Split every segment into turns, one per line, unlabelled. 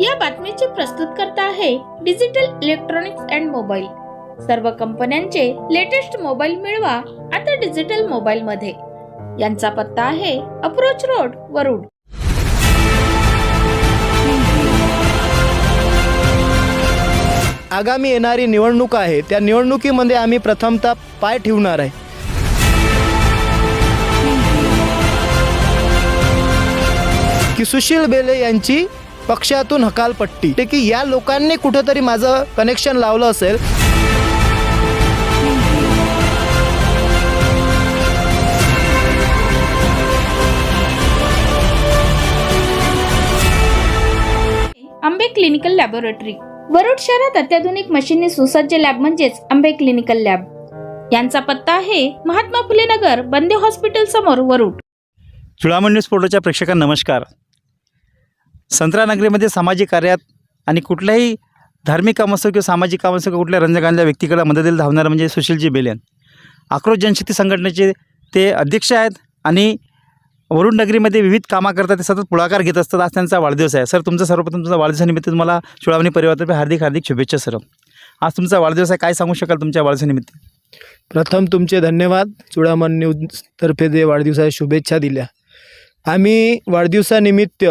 या बातमीचे प्रस्तुत करता आहे डिजिटल इलेक्ट्रॉनिक्स अँड मोबाईल. सर्व कंपन्यांचे लेटेस्ट मोबाईल मिळवा आता डिजिटल मोबाईल मध्ये यांचा पत्ता आहे अप्रोच रोड वरुड.
आगामी येणारी निवडणूक आहे. त्या निवडणुकीमध्ये आम्ही प्रथमतः पाय ठेवणार आहे. की सुशील बेले यांची पक्षातून हकालपट्टी. ते की या लोकांनी कुठंतरी माझं कनेक्शन लावलं असेल.
आंबे क्लिनिकल लॅबोरेटरी वरुड शहरात अत्याधुनिक मशीननी सुसज्ज लॅब म्हणजेच आंबे क्लिनिकल लॅब यांचा पत्ता आहे महात्मा फुले नगर बंदे हॉस्पिटल समोर वरुड.
चुळामण न्यूज पोर्टलच्या प्रेक्षकांना नमस्कार. संत्रानगरीमध्ये सामाजिक कार्यात आणि कुठल्याही धार्मिक काम असो किंवा सामाजिक काम असो किंवा कुठल्या रंजकांच्या व्यक्तीकडे मदतीला धावणारं म्हणजे सुशीलजी बेलेन. आक्रोश जनशक्ती संघटनेचे ते अध्यक्ष आहेत आणि वरुण नगरीमध्ये विविध कामाकरता ते सतत पुढाकार घेत असतात. आज त्यांचा वाढदिवस आहे. सर तुमचा सर्वप्रथम तुमचा वाढदिवसानिमित्त तुम्हाला चुळावणी परिवारातर्फे हार्दिक हार्दिक शुभेच्छा सर. आज तुमचा वाढदिवस आहे. काय सांगू शकाल तुमच्या वाढदिवसानिमित्त?
प्रथम तुमचे धन्यवाद. चुडामन न्यूजतर्फे जे वाढदिवसाच्या शुभेच्छा दिल्या. आम्ही वाढदिवसानिमित्त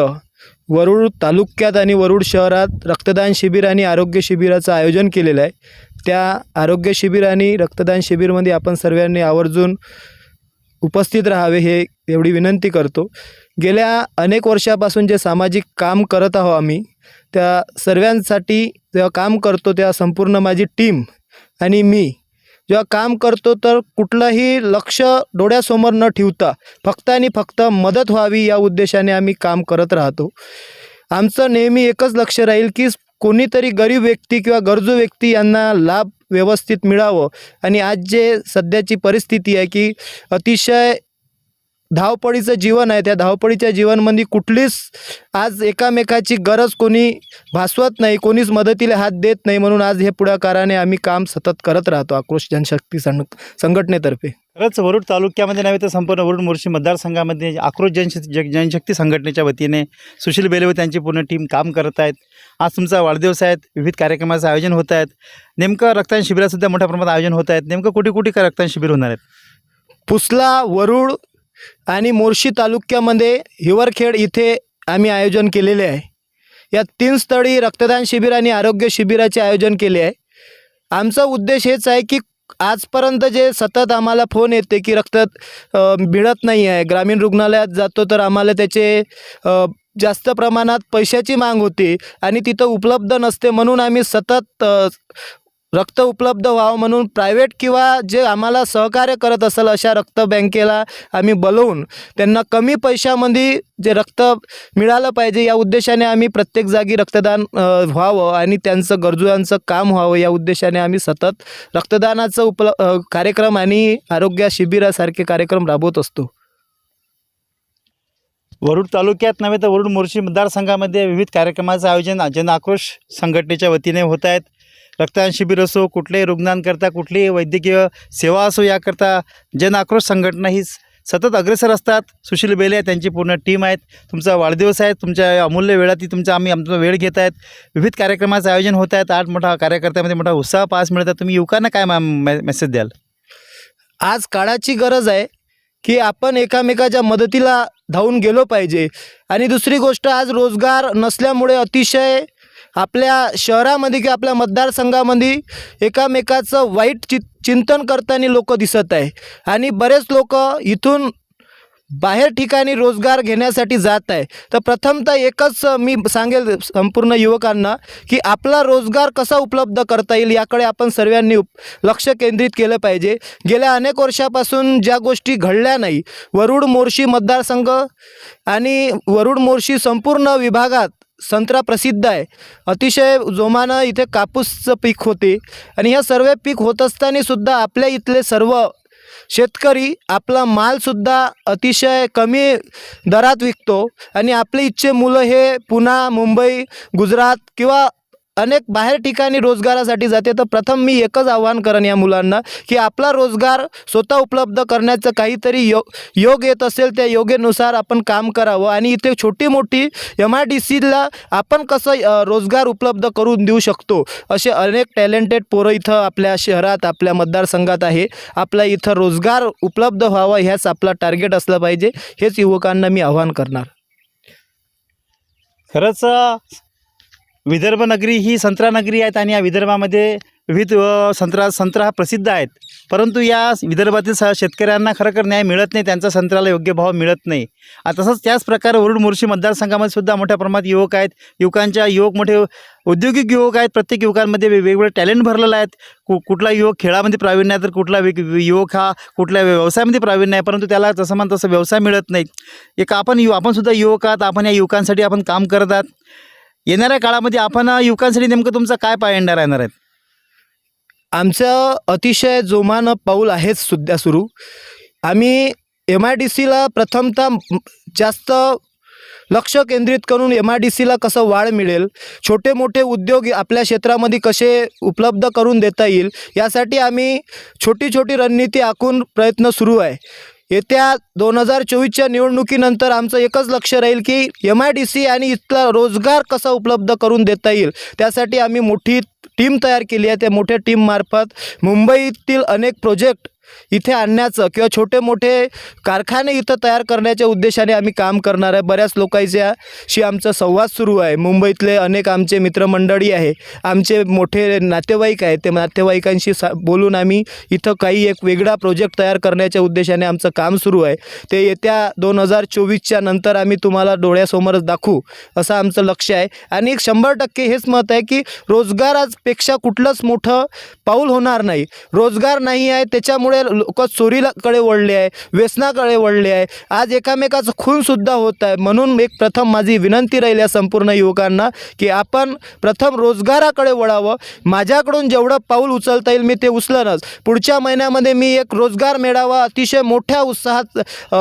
वरुड तालुक्यात आणि वरुड शहरात रक्तदान शिबिर आणि आरोग्य शिबिराचं आयोजन केलेलं आहे. त्या आरोग्य शिबिर आणि रक्तदान शिबिरमध्ये आपण सर्वांनी आवर्जून उपस्थित राहावे हे एवढी विनंती करतो. गेल्या अनेक वर्षापासून जे सामाजिक काम करत आहो आम्ही त्या सर्वांसाठी जेव्हा काम करतो तेव्हा संपूर्ण माझी टीम आणि मी जेव्हा काम करतो तर कुठलंही लक्ष डोळ्यासमोर न ठेवता फक्त आणि फक्त मदत व्हावी या उद्देशाने आम्ही काम करत राहतो. आमचं नेहमी एकच लक्ष राहील की कोणीतरी गरीब व्यक्ती किंवा गरजू व्यक्ती यांना लाभ व्यवस्थित मिळावं. आणि आज जे सध्याची परिस्थिती आहे की अतिशय धावपळीचं जीवन आहे. त्या धावपळीच्या जीवनमध्ये कुठलीच आज एकामेकाची गरज कोणी भासवत नाही कोणीच मदतीला हात देत नाही. म्हणून आज हे पुढाकाराने आम्ही काम सतत करत राहतो आक्रोश जनशक्ती संघ संघटनेतर्फे.
खरंच वरुड तालुक्यामध्ये नव्हे तर संपूर्ण वरुड मोर्शी मतदारसंघामध्ये आक्रोश जनशक्ती जग जनशक्ती संघटनेच्या वतीने सुशील बेले व त्यांची पूर्ण टीम काम करत आहेत. आज तुमचा वाढदिवस आहेत विविध कार्यक्रमाचं आयोजन होत आहेत. नेमकं रक्तदान शिबिरासुद्धा मोठ्या प्रमाणात आयोजन होत आहेत. नेमकं कुठे कुठे काय रक्तदान शिबिर होणार आहेत?
पुसला वरुड आणि मोर्शी तालुक्यामध्ये हिवरखेड इथे आम्ही आयोजन केलेले आहे. या तीन स्थळी रक्तदान शिबिर आणि आरोग्य शिबिराचे आयोजन केले आहे. आमचा उद्देश हेच आहे की आजपर्यंत जे सतत आम्हाला फोन येते की रक्त मिळत नाही आहे ग्रामीण रुग्णालयात जातो तर आम्हाला त्याचे जास्त प्रमाणात पैशाची मांग होती आणि तिथं उपलब्ध नसते म्हणून आम्ही सतत रक्त उपलब्ध व्हावं म्हणून प्रायव्हेट किंवा जे आम्हाला सहकार्य करत असेल अशा रक्त बँकेला आम्ही बोलवून त्यांना कमी पैशामध्ये जे रक्त मिळालं पाहिजे या उद्देशाने आम्ही प्रत्येक जागी रक्तदान व्हावं आणि त्यांचं गरजूंचं काम व्हावं या उद्देशाने आम्ही सतत रक्तदानाचं उपल कार्यक्रम आणि आरोग्य शिबिरासारखे कार्यक्रम राबवत असतो.
वरुड तालुक्यात नव्हे तर वरुड मोर्शी मतदारसंघामध्ये विविध कार्यक्रमाचं आयोजन जन आक्रोश संघटनेच्या वतीने होत आहेत. रक्तदान शिबिर असो कुठल्याही रुग्णांकरता कुठलीही वैद्यकीय सेवा असो याकरता जन आक्रोश संघटना ही सतत अग्रेसर असतात. सुशील बेले त्यांची पूर्ण टीम आहेत. तुमचा वाढदिवस आहे. तुमच्या अमूल्य वेळात तुमचा आम्ही आमचा वेळ घेत आहेत. विविध कार्यक्रमाचं आयोजन होत आहेत. आठ मोठा कार्यकर्त्यामध्ये मोठा उत्साह पास मिळत आहे तुम्ही युवकांना काय मेसेज द्याल?
आज काळाची गरज आहे की आपण एकामेकाच्या मदतीला धावून गेलो पाहिजे. आणि दुसरी गोष्ट आज रोजगार नसल्यामुळे अतिशय आपल्या शहरामध्ये किंवा आपल्या मतदारसंघामध्ये एकामेकाचं वाईट चि चिंतन करताना लोक दिसत आहे. आणि बरेच लोक इथून बाहेर ठिकाणी रोजगार घेण्यासाठी जात आहे. तर प्रथमतः एकच मी सांगेल संपूर्ण युवकांना की आपला रोजगार कसा उपलब्ध करता येईल याकडे आपण सर्वांनी लक्ष केंद्रित केलं पाहिजे. गेल्या अनेक वर्षापासून ज्या गोष्टी घडल्या नाही वरुड मोर्शी मतदारसंघ आणि वरुड मोर्शी संपूर्ण विभागात संत्रा प्रसिद्ध आहे. अतिशय जोमानं इथे कापूसचं पीक होते. आणि ह्या सर्व पीक होत असताना सुद्धा आपल्या इथले सर्व शेतकरी आपला मालसुद्धा अतिशय कमी दरात विकतो. आणि आपले इच्छे मुलं हे पुन्हा मुंबई गुजरात किंवा अनेक बाहेर ठिकाणी रोजगारासाठी जाते. तर प्रथम मी एकच आव्हान करेन या मुलांना की आपला रोजगार स्वतः उपलब्ध करण्याचं काहीतरी यो योग येत असेल त्या योगेनुसार आपण काम करावं. आणि इथे छोटी मोठी एम आय डी सीला आपण कसं रोजगार उपलब्ध करून देऊ शकतो? असे अनेक टॅलेंटेड पोरं इथं आपल्या शहरात आपल्या मतदारसंघात आहे. आपल्या इथं रोजगार उपलब्ध व्हावा ह्याच आपला टार्गेट असलं पाहिजे. हेच युवकांना मी आव्हान करणार.
खरंच विदर्भ नगरी ही संत्रा नगरी आहेत आणि या विदर्भामध्ये विविध संत्रा संत्रा हा प्रसिद्ध आहेत. परंतु या विदर्भातील स शेतकऱ्यांना खरोखर न्याय मिळत नाही त्यांचा संत्र्याला योग्य भाव मिळत नाही. तसंच त्याच प्रकारे वरुड मोर्शी मतदारसंघामध्ये सुद्धा मोठ्या प्रमाणात युवक आहेत. युवकांच्या युवक मोठे औद्योगिक युवक आहेत. प्रत्येक युवकांमध्ये वेगवेगळे टॅलेंट भरलेलं आहेत. कु कुठला युवक खेळामध्ये प्रावीण्य आहे तर कुठला वेग युवक हा कुठल्या व्यवसायामध्ये प्रावीण्य आहे. परंतु त्याला जसं म्हण तसं व्यवसाय मिळत नाही. एक आपण यु आपणसुद्धा युवक आहात. आपण या युवकांसाठी आपण काम करत आहात. येणाऱ्या काळामध्ये आपण युवकांसाठी नेमकं तुमचा काय पायंडा राहणार आहेत?
आमचं अतिशय जोमानं पाऊल आहेच सुद्धा सुरू. आम्ही एम आय डी सीला प्रथमतः जास्त लक्ष केंद्रित करून एम आय डी सीला कसं वाढ मिळेल छोटे मोठे उद्योग आपल्या क्षेत्रामध्ये कसे उपलब्ध करून देता येईल यासाठी आम्ही छोटी छोटी रणनीती आखून प्रयत्न सुरू आहे. येत्या दोन हजार चोवीसच्या निवडणुकीनंतर आमचं एकच लक्ष राहील की एम आय डी सी आणि इथला रोजगार कसा उपलब्ध करून देता येईल. त्यासाठी आम्ही मोठी टीम तयार केली आहे. त्या मोठ्या टीममार्फत मुंबईतील अनेक प्रोजेक्ट इथे आणण्याचं किंवा छोटे मोठे कारखाने इथं तयार करण्याच्या उद्देशाने आम्ही काम करणार आहे. बऱ्याच लोकांच्याशी आमचा संवाद सुरू आहे. मुंबईतले अनेक आमचे मित्रमंडळी आहे. आमचे मोठे नातेवाईक आहे ते नातेवाईकांशी सा बोलून आम्ही इथं काही एक वेगळा प्रोजेक्ट तयार करण्याच्या उद्देशाने आमचं काम सुरू आहे. ते येत्या दोन हजार चोवीसच्या नंतर आम्ही तुम्हाला डोळ्यासमोरच दाखवू असं आमचं लक्ष आहे. आणि एक शंभर टक्के हेच मत आहे की रोजगारापेक्षा कुठलंच मोठं पाऊल होणार नाही. रोजगार नाही आहे त्याच्यामुळे लोक चोरीकडे वळले आहे व्यसनाकडे वळले आहे. आज एकामेकाचं खूनसुद्धा होत आहे. म्हणून एक प्रथम माझी विनंती राहील या संपूर्ण युवकांना की आपण प्रथम रोजगाराकडे वळावं. माझ्याकडून जेवढं पाऊल उचलता येईल मी ते उचलनच. पुढच्या महिन्यामध्ये मी एक रोजगार मेळावा अतिशय मोठ्या उत्साहात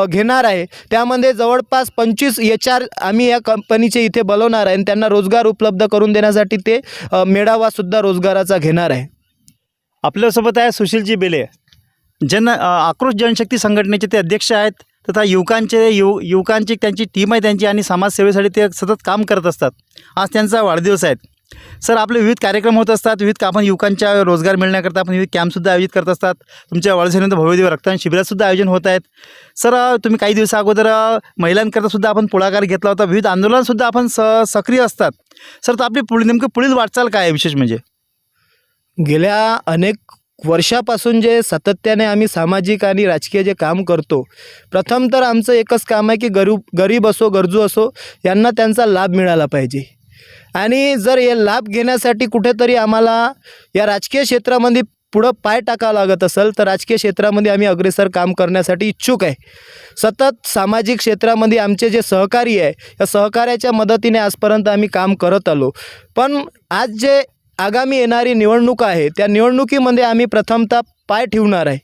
घेणार आहे. त्यामध्ये जवळपास पंचवीस एच आर आम्ही या कंपनीचे इथे बोलवणार आहे आणि त्यांना रोजगार उपलब्ध करून देण्यासाठी ते मेळावासुद्धा रोजगाराचा घेणार आहे.
आपल्यासोबत आहे सुशीलजी बेले. जन आक्रोश जनशक्ती संघटनेचे ते अध्यक्ष आहेत तथा युवकांचे युव युवकांची त्यांची टीम आहे त्यांची आणि समाजसेवेसाठी ते सतत काम करत असतात. आज त्यांचा वाढदिवस आहे. सर आपले विविध कार्यक्रम होत असतात. विविध आपण युवकांच्या रोजगार मिळण्याकरता आपण विविध कॅम्पसुद्धा आयोजित करत असतात. तुमच्या वाढदिवसानंतर भव्यदेव रक्तदान शिबिरातसुद्धा आयोजन होत आहेत. सर तुम्ही काही दिवसा अगोदर महिलांकरतासुद्धा आपण पुढाकार घेतला होता. विविध आंदोलनसुद्धा आपण स सक्रिय असतात. सर तर आपली पुढे नेमकं पुढील वाटचाल काय आहे विशेष म्हणजे?
गेल्या अनेक वर्षापासून जे सातत्याने आम्ही सामाजिक आणि राजकीय जे काम करतो प्रथम तर आमचं एकच काम आहे की गरीब गरीब असो गरजू असो यांना त्यांचा लाभ मिळाला पाहिजे. आणि जर हे लाभ घेण्यासाठी कुठेतरी आम्हाला या राजकीय क्षेत्रामध्ये पुढं पाय टाकावं लागत असेल तर राजकीय क्षेत्रामध्ये आम्ही अग्रेसर काम करण्यासाठी इच्छुक आहे. सतत सामाजिक क्षेत्रामध्ये आमचे जे सहकारी आहे या सहकार्याच्या मदतीने आजपर्यंत आम्ही काम करत आलो. पण आज जे आगामी येणारी निवडणूक आहे त्या निवडणुकीमध्ये आम्ही प्रथमतः पाय ठेवणार आहे.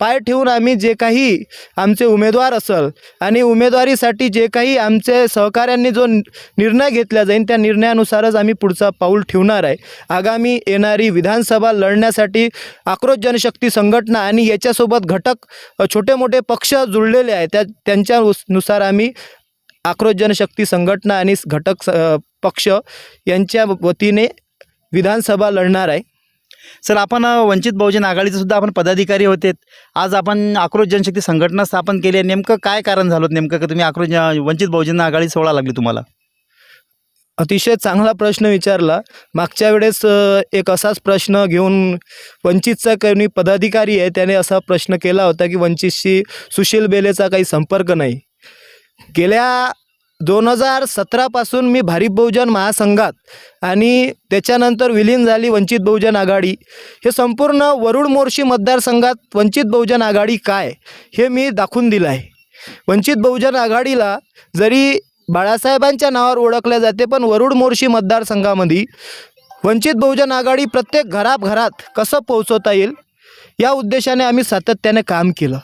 पाय ठेवून आम्ही जे काही आमचे उमेदवार असेल आणि उमेदवारीसाठी जे काही आमचे सहकाऱ्यांनी जो निर्णय घेतला जाईल त्या निर्णयानुसारच आम्ही पुढचा पाऊल ठेवणार आहे. आगामी येणारी विधानसभा लढण्यासाठी आक्रोश जनशक्ती संघटना आणि याच्यासोबत घटक छोटे मोठे पक्ष जुळलेले आहे त्या त्यांच्या नुसार आम्ही आक्रोश जनशक्ती संघटना आणि घटक स- पक्ष यांच्या वतीने विधानसभा लढणार आहे.
सर आपण वंचित बहुजन आघाडीचे सुद्धा आपण पदाधिकारी होते. आज आपण आक्रोश जनशक्ती संघटना स्थापन केली आहे. नेमकं काय कारण झालं होतं? नेमकं का तुम्ही आक्रोश वंचित बहुजन आघाडी सोडा लागली तुम्हाला?
अतिशय चांगला प्रश्न विचारला. मागच्या वेळेस एक असाच प्रश्न घेऊन वंचितचा कोणी पदाधिकारी आहे त्याने असा प्रश्न केला होता की वंचितशी सुशील बेलेचा काही संपर्क नाही. गेल्या दोन हजार सतरापासून मी भारिप बहुजन महासंघात आणि त्याच्यानंतर विलीन झाली वंचित बहुजन आघाडी. हे संपूर्ण वरुड मोर्शी मतदारसंघात वंचित बहुजन आघाडी काय हे मी दाखवून दिलं आहे. वंचित बहुजन आघाडीला जरी बाळासाहेबांच्या नावावर ओळखल्या जाते पण वरुड मोर्शी मतदारसंघामध्ये वंचित बहुजन आघाडी प्रत्येक घराघरात कसं पोहोचवता येईल या उद्देशाने आम्ही सातत्याने काम केलं.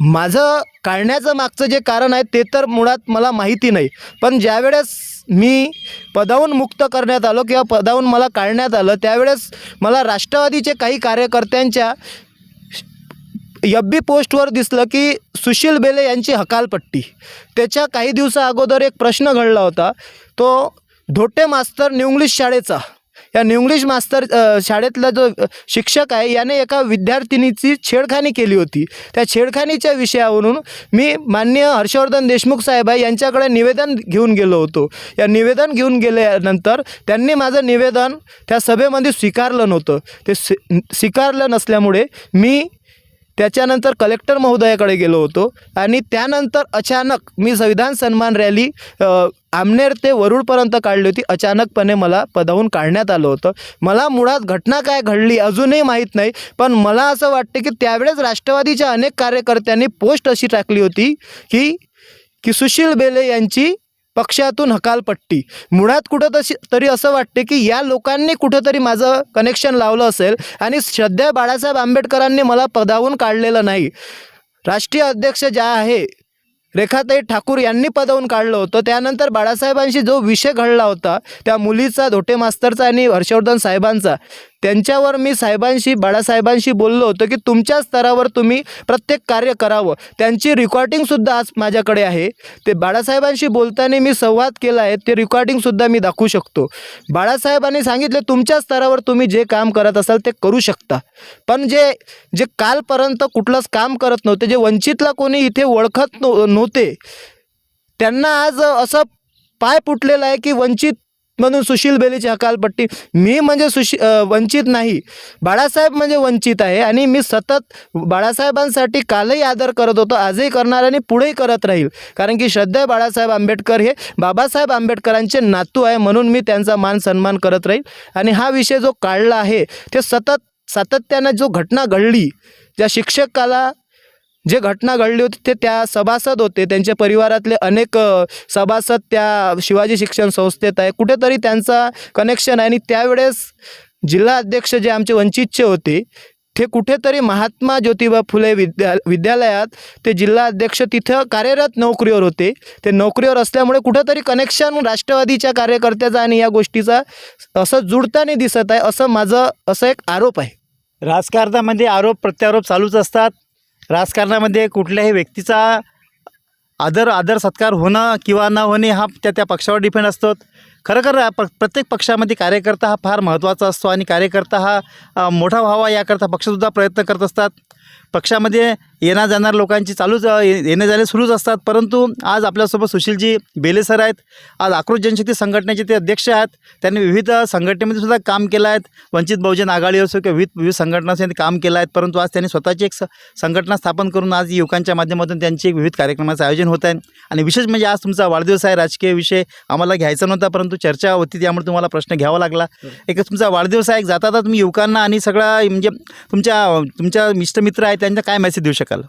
माझं काढण्याचं मागचं जे कारण आहे ते तर मुळात मला माहिती नाही. पण ज्यावेळेस मी पदावून मुक्त करण्यात आलो किंवा पदावून मला काढण्यात आलं त्यावेळेस मला राष्ट्रवादीचे काही कार्यकर्त्यांच्या यब्बी बी पोस्टवर दिसलं की सुशील बेले यांची हकालपट्टी. त्याच्या काही दिवसा अगोदर एक प्रश्न घडला होता. तो धोटे मास्तर न्यू इंग्लिश शाळेचा. या न्यूंग्लिश मास्तर शाळेतला जो शिक्षक आहे याने एका विद्यार्थिनीची छेडखानी केली होती. त्या छेडखानीच्या विषयावरून मी माननीय हर्षवर्धन देशमुख साहेब आहे यांच्याकडे निवेदन घेऊन गेलो होतो. या निवेदन घेऊन गेल्यानंतर त्यांनी माझं निवेदन त्या सभेमध्ये स्वीकारलं नव्हतं. ते स्वीकारलं नसल्यामुळे मी त्याच्यानंतर कलेक्टर महोदयाकडे गेलो होतो. आणि त्यानंतर अचानक मी संविधान सन्मान रॅली आमनेर ते वरुडपर्यंत काढली होती. अचानकपणे मला पदावून काढण्यात आलं होतं. मला मुळात घटना काय घडली अजूनही माहीत नाही. पण मला असं वाटते की त्यावेळेस राष्ट्रवादीच्या अनेक कार्यकर्त्यांनी पोस्ट अशी टाकली होती की की सुशील बेले यांची पक्षातून हकालपट्टी. मुळात कुठं तशी तरी असं वाटते की या लोकांनी कुठंतरी माझं कनेक्शन लावलं असेल आणि सध्या बाळासाहेब आंबेडकरांनी मला पदावून काढलेलं नाही. राष्ट्रीय अध्यक्ष ज्या आहे रेखाताई ठाकूर यांनी पदावून काढलं होतं. त्यानंतर बाळासाहेबांशी जो विषय घडला होता त्या मुलीचा धोटे मास्तरचा आणि हर्षवर्धन साहेबांचा त्यांच्यावर मी साहेबांशी बाळासाहेबांशी बोललो होतो की तुमच्या स्तरावर तुम्ही प्रत्येक कार्य करावं. त्यांची रेकॉर्डिंगसुद्धा आज माझ्याकडे आहे. ते बाळासाहेबांशी बोलताना मी संवाद केला आहे ते रेकॉर्डिंगसुद्धा मी दाखवू शकतो. बाळासाहेबांनी सांगितले तुमच्या स्तरावर तुम्ही जे काम करत असाल ते करू शकता. पण जे जे कालपर्यंत कुठलंच काम करत नव्हते जे वंचितला कोणी इथे ओळखत नव्ह नव्हते त्यांना आज असं पाय फुटलेलं आहे की वंचित म्हणून सुशील बेलीची हकालपट्टी मी म्हणजे सुशी वंचित नाही. बाळासाहेब म्हणजे वंचित आहे आणि मी सतत बाळासाहेबांसाठी कालही आदर करत होतो आजही करणार आणि पुढेही करत राहील. कारण की श्रद्धेय बाळासाहेब आंबेडकर हे बाबासाहेब आंबेडकरांचे नातू आहे म्हणून मी त्यांचा मान सन्मान करत राहील. आणि हा विषय जो काढला आहे ते सतत सातत्यानं जो घटना घडली ज्या शिक्षकाला जे घटना घडली होती ते त्या सभासद होते. त्यांच्या परिवारातले अनेक सभासद त्या शिवाजी शिक्षण संस्थेत आहे. कुठेतरी त्यांचा कनेक्शन आहे. आणि त्यावेळेस जिल्हा अध्यक्ष जे आमचे वंचितचे होते ते कुठेतरी महात्मा ज्योतिबा फुले विद्या विद्यालयात ते जिल्हा अध्यक्ष तिथं कार्यरत नोकरीवर होते. ते नोकरीवर असल्यामुळे कुठंतरी कनेक्शन राष्ट्रवादीच्या कार्यकर्त्याचा आणि या गोष्टीचा असं जुडताना दिसत आहे असं माझं असं एक आरोप आहे.
राजकारणामध्ये आरोप प्रत्यारोप चालूच असतात. राजकारणामध्ये कुठल्याही व्यक्तीचा आदर आदर सत्कार होणं किंवा न होणे हा त्या त्या पक्षावर डिपेंड असतो खरं खरं प प्रत्येक पक्षामध्ये कार्यकर्ता हा फार महत्त्वाचा असतो आणि कार्यकर्ता हा मोठा व्हावा याकरता पक्षसुद्धा प्रयत्न करत असतात. पक्षामध्ये येणार जाणार लोकांची चालूच ये- येणे जाणे सुरूच असतात. परंतु आज आपल्यासोबत सुशीलजी बेले सर आहेत. आज आक्रोश जनशक्ती संघटनेचे ते अध्यक्ष आहेत. त्यांनी विविध संघटनेमध्ये सुद्धा काम केलं आहेत वंचित बहुजन आघाडी असो किंवा विविध विविध संघटनांचे त्यांनी काम केलं आहेत परंतु आज त्यांनी स्वतःची एक संघटना स्थापन करून आज युवकांच्या माध्यमातून त्यांची एक विविध कार्यक्रमाचं आयोजन होत आहे. आणि विशेष म्हणजे आज तुमचा वाढदिवस आहे. राजकीय विषय आम्हाला घ्यायचा नव्हता परंतु चर्चा होती त्यामुळे तुम्हाला प्रश्न घ्यावा लागला. एक तुमचा वाढदिवस आहे. एक जाता तुम्ही युवकांना आणि सगळा म्हणजे तुमच्या तुमच्या मिष्टमित्र आहेत. त्यांना काय मेसेज देऊ शकाल?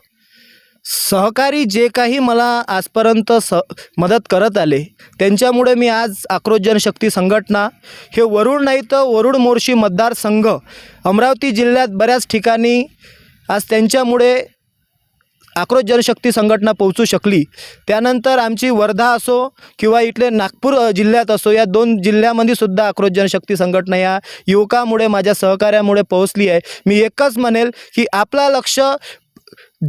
सहकारी जे काही मला आजपर्यंत स मदत करत आले त्यांच्यामुळे मी आज आक्रोश जनशक्ती संघटना हे वरुड नाही तर वरुड मोर्शी मतदारसंघ अमरावती जिल्ह्यात बऱ्याच ठिकाणी आज त्यांच्यामुळे आक्रोश जनशक्ती संघटना पोहोचू शकली. त्यानंतर आमची वर्धा असो किंवा इथले नागपूर जिल्ह्यात असो या दोन जिल्ह्यामध्ये सुद्धा आक्रोश जनशक्ती संघटना या युवकामुळे माझ्या सहकार्यामुळे पोहोचली आहे. मी एकच म्हणेल की आपला लक्ष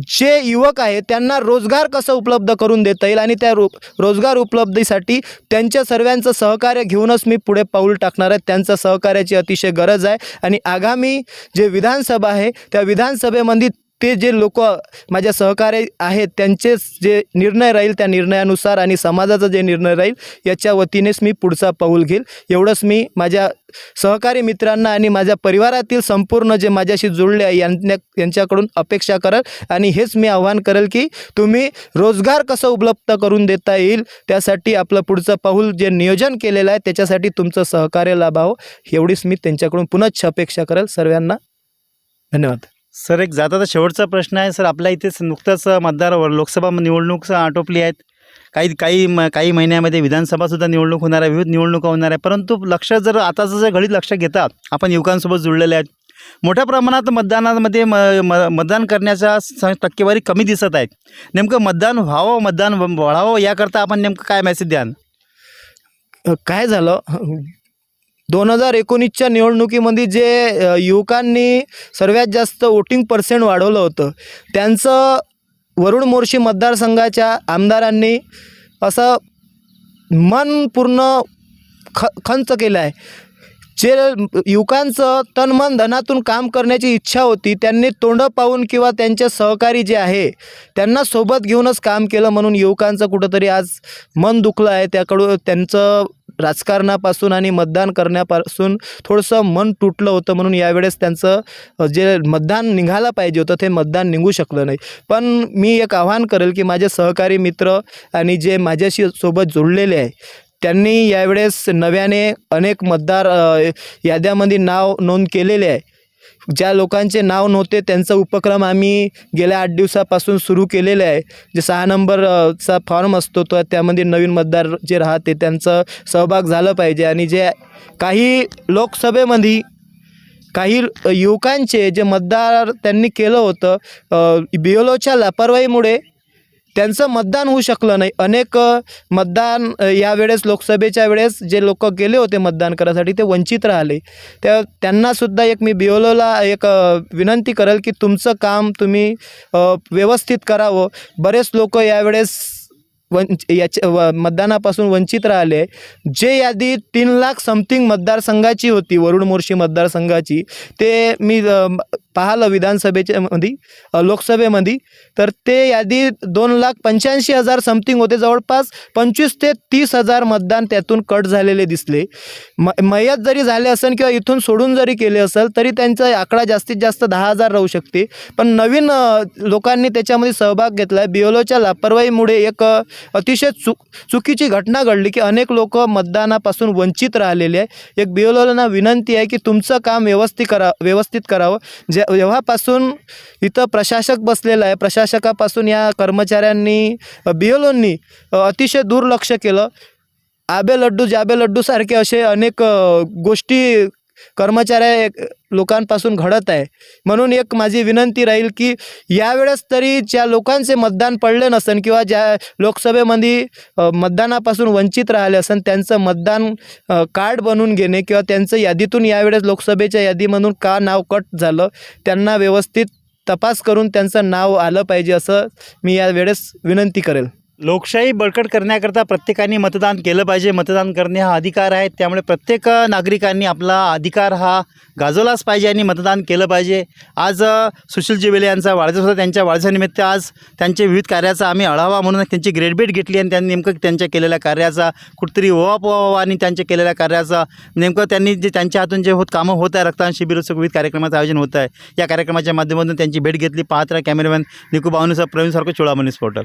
जे युवक आहे त्यांना रोजगार कसं उपलब्ध करून देता येईल आणि त्या रो रोजगार उपलब्धीसाठी त्यांच्या सर्वांचं सहकार्य घेऊनच मी पुढे पाऊल टाकणार आहे. त्यांचं सहकार्याची अतिशय गरज आहे. आणि आगामी जे विधानसभा आहे त्या विधानसभेमध्ये ते जे लोक माझ्या सहकार्य आहेत त्यांचेच जे निर्णय राहील त्या निर्णयानुसार आणि समाजाचा जे निर्णय राहील याच्या वतीनेच मी पुढचा पाऊल घेईल. एवढंच मी माझ्या सहकारी मित्रांना आणि माझ्या परिवारातील संपूर्ण जे माझ्याशी जुळले आहे यांना यांच्याकडून अपेक्षा करल आणि हेच मी आव्हान करेल की तुम्ही रोजगार कसं उपलब्ध करून देता येईल त्यासाठी आपलं पुढचं पाऊल जे नियोजन केलेलं आहे त्याच्यासाठी तुमचं सहकार्य लाभावं एवढीच मी त्यांच्याकडून पुनश्च अपेक्षा करेल. सर्वांना धन्यवाद.
सर एक जाता शेवटचा प्रश्न आहे. सर आपल्या इथेच नुकतंच मतदार लोकसभा निवडणूक आटोपली आहेत. काही काही म काही महिन्यामध्ये विधानसभासुद्धा निवडणूक होणार आहे. विविध निवडणुका होणार आहे. परंतु लक्ष जर आताचं जर घडीत लक्ष घेता आपण युवकांसोबत जुळलेले आहेत. मोठ्या प्रमाणात मतदानामध्ये म म मतदान करण्याच्या स टक्केवारी कमी दिसत आहेत नेमकं मतदान व्हावं मतदान वाढावं याकरता आपण नेमकं काय मेसेज द्याल?
काय झालं? दोन हजार एकोणीसच्या निवडणुकीमध्ये जे युवकांनी सर्वात जास्त वोटिंग पर्सेंट वाढवलं होतं त्यांचं वरुण मोर्शी मतदारसंघाच्या आमदारांनी असं मन पूर्ण ख खंच केलं आहे. जे युवकांचं तन मन धनातून काम करण्याची इच्छा होती त्यांनी तोंड पाहून किंवा त्यांचे सहकारी जे आहे त्यांना सोबत घेऊनच काम केलं म्हणून युवकांचं कुठंतरी आज मन दुखलं आहे त्याकडून त्यांचं राजकारणापासून आणि मतदान करण्यापासून थोडंसं मन तुटलं होतं म्हणून यावेळेस त्यांचं जे मतदान निघायला पाहिजे होतं ते मतदान निघू शकलं नाही. पण मी एक आव्हान करेल की माझे सहकारी मित्र आणि जे माझ्याशी सोबत जोडलेले आहे त्यांनी यावेळेस नव्याने अनेक मतदार याद्यामध्ये नाव नोंद केलेले आहे. ज्या लोकांचे नाव नव्हते त्यांचा उपक्रम आम्ही गेल्या आठ दिवसापासून सुरू केलेले आहे. जे सहा नंबरचा फॉर्म असतो तर त्यामध्ये नवीन मतदार जे राहते त्यांचं सहभाग झालं पाहिजे. आणि जे काही लोकसभेमध्ये काही युवकांचे जे मतदार त्यांनी केलं होतं बी एल ओच्या लापरवाहीमुळे त्यांचं मतदान होऊ शकलं नाही. अनेक मतदान यावेळेस लोकसभेच्या वेळेस जे लोक गेले होते मतदान करायसाठी ते वंचित राहिले. त्या त्यांनासुद्धा एक मी बिओलोला एक विनंती करेल की तुमचं काम तुम्ही व्यवस्थित करावं. बरेच लोक यावेळेस वंच याच्या व मतदानापासून वंचित राहिले. जे यादी तीन लाख समथिंग मतदारसंघाची होती वरुण मोर्शी मतदारसंघाची ते मी पाहिलं विधानसभेच्या मध्ये लोकसभेमध्ये. तर ते यादी दोन लाख पंच्याऐंशी हजार समथिंग होते. जवळपास पंचवीस ते तीस हजार मतदान त्यातून कट झालेले दिसले. म मयत जरी झाले असेल किंवा इथून सोडून जरी केले असेल तरी त्यांचा आकडा जास्तीत जास्त दहा हजार राहू शकते. पण नवीन लोकांनी त्याच्यामध्ये सहभाग घेतला आहे बिओलोच्या लापरवाहीमुळे एक अतिशय चुक चुकीची घटना घडली की अनेक लोक मतदानापासून वंचित राहिलेले आहे एक बिओलोना विनंती आहे की तुमचं काम व्यवस्थित करा व्यवस्थित करावं. जे जेव्हापासून इथं प्रशासक बसलेला आहे प्रशासकापासून या कर्मचाऱ्यांनी बिओलोंनी अतिशय दुर्लक्ष केलं. आबे लड्डू जाबे लड्डूसारखे असे अनेक गोष्टी कर्मचाऱ्या लोकांपासून घडत आहे. म्हणून एक माझी विनंती राहील की यावेळेस तरी ज्या लोकांचे मतदान पडले नसन किंवा ज्या लोकसभेमध्ये मतदानापासून वंचित राहिले असेल त्यांचं मतदान कार्ड बनवून घेणे किंवा त्यांचं यादीतून यावेळेस लोकसभेच्या यादीमधून का नाव कट झालं त्यांना व्यवस्थित तपास करून त्यांचं नाव आलं पाहिजे असं मी यावेळेस विनंती करेल.
लोकशाही बळकट करण्याकरता प्रत्येकाने मतदान केलं पाहिजे. मतदान करणे हा अधिकार आहे. त्यामुळे प्रत्येक नागरिकांनी आपला अधिकार हा गाजवलाच पाहिजे आणि मतदान केलं पाहिजे. आज सुशील सुशीलजी यांचा वाढदिवस होता. त्यांच्या वाढदिवसानिमित्त आज त्यांचे विविध कार्याचा आम्ही आढावा म्हणून त्यांची ग्रेडबेट घेतली आणि त्यांनी नेमकं त्यांच्या केलेल्या कार्याचा कुठतरी ओवापोवा आणि त्यांच्या केलेल्या कार्याचा नेमकं त्यांनी जे त्यांच्या हातून जे होत कामं होत आहे रक्तदान शिबिराचं विविध कार्यक्रमाचं आयोजन होत आहे. या कार्यक्रमाच्या माध्यमातून त्यांची भेट घेतली. पाहत राहा कॅमेरामॅन निकू बावनूचा प्रवीण सारखं चोळामनीस पोर्टल.